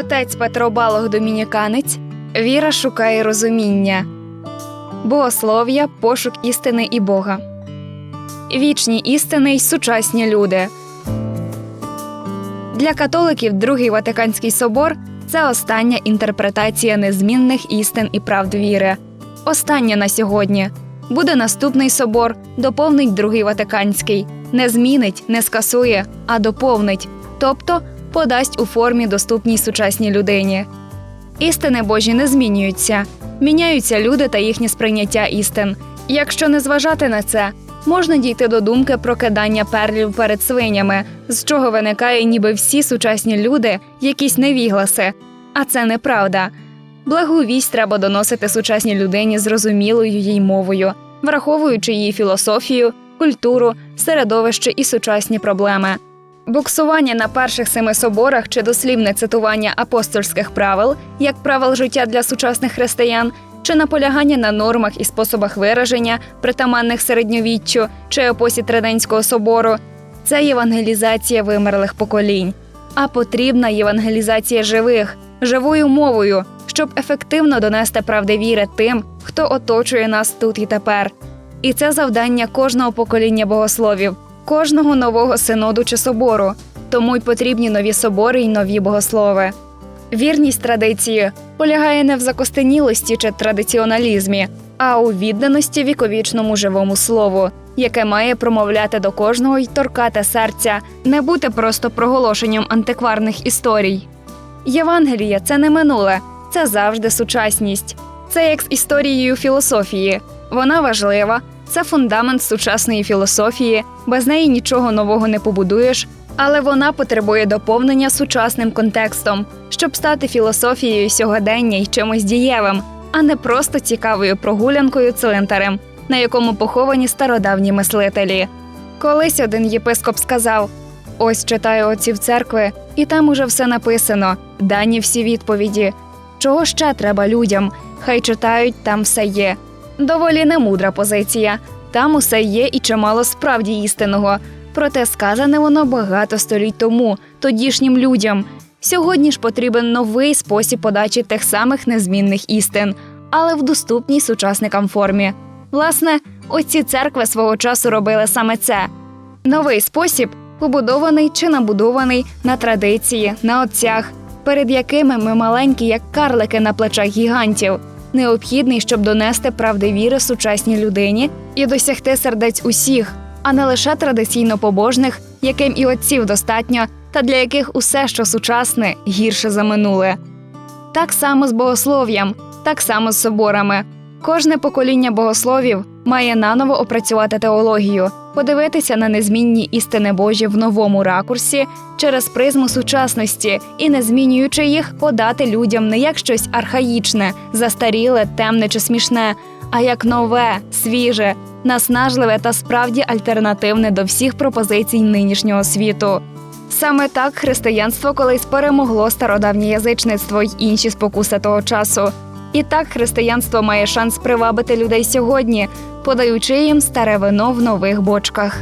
Отець Петро Балог Домініканець Віра шукає розуміння, Богослов'я пошук істини і Бога. Вічні істини й сучасні люди. Для католиків Другий Ватиканський собор це остання інтерпретація незмінних істин і правд віри. Остання на сьогодні. Буде наступний собор, доповнить Другий Ватиканський. Не змінить, не скасує, а доповнить, тобто подасть у формі доступній сучасній людині. Істини Божі не змінюються, міняються люди та їхнє сприйняття істин. Якщо не зважати на це, можна дійти до думки про кидання перлів перед свинями, з чого виникає, ніби всі сучасні люди якісь невігласи. А це неправда. Благу вість треба доносити сучасній людині зрозумілою їй мовою, враховуючи її філософію, культуру, середовище і сучасні проблеми. Буксування на перших семи соборах чи дослівне цитування апостольських правил як правил життя для сучасних християн, чи наполягання на нормах і способах вираження, притаманних середньовіччю чи епосі Триденського собору це євангелізація вимерлих поколінь, а потрібна євангелізація живих, живою мовою, щоб ефективно донести правди віри тим, хто оточує нас тут і тепер. І це завдання кожного покоління богословів, кожного нового синоду чи собору. Тому й потрібні нові собори й нові богослови. Вірність традиції полягає не в закостенілості чи традиціоналізмі, а у відданості віковічному живому слову, яке має промовляти до кожного й торкати серця, не бути просто проголошенням антикварних історій. Євангеліє це не минуле, це завжди сучасність. Це як з історією філософії. Вона важлива, це фундамент сучасної філософії, без неї нічого нового не побудуєш, але вона потребує доповнення сучасним контекстом, щоб стати філософією сьогодення й чимось дієвим, а не просто цікавою прогулянкою цилинтарем, на якому поховані стародавні мислителі. Колись один єпископ сказав: ось читаю отців церкви, і там уже все написано, дані всі відповіді. Чого ще треба людям? Хай читають, там все є. Доволі немудра позиція. Там усе є і чимало справді істинного. Проте сказане воно багато століть тому, тодішнім людям. Сьогодні ж потрібен новий спосіб подачі тих самих незмінних істин, але в доступній сучасникам формі. Власне, оці церкви свого часу робили саме це. Новий спосіб, побудований чи набудований на традиції, на отцях, перед якими ми маленькі, як карлики на плечах гігантів, необхідний, щоб донести правди віри сучасній людині і досягти сердець усіх, а не лише традиційно побожних, яким і отців достатньо, та для яких усе, що сучасне, гірше за минуле. Так само з богослов'ям, так само з соборами. Кожне покоління богословів має наново опрацювати теологію, подивитися на незмінні істини Божі в новому ракурсі через призму сучасності і, не змінюючи їх, подати людям не як щось архаїчне, застаріле, темне чи смішне, а як нове, свіже, наснажливе та справді альтернативне до всіх пропозицій нинішнього світу. Саме так християнство колись перемогло стародавнє язичництво й інші спокуси того часу. І так християнство має шанс привабити людей сьогодні, подаючи їм старе вино в нових бочках.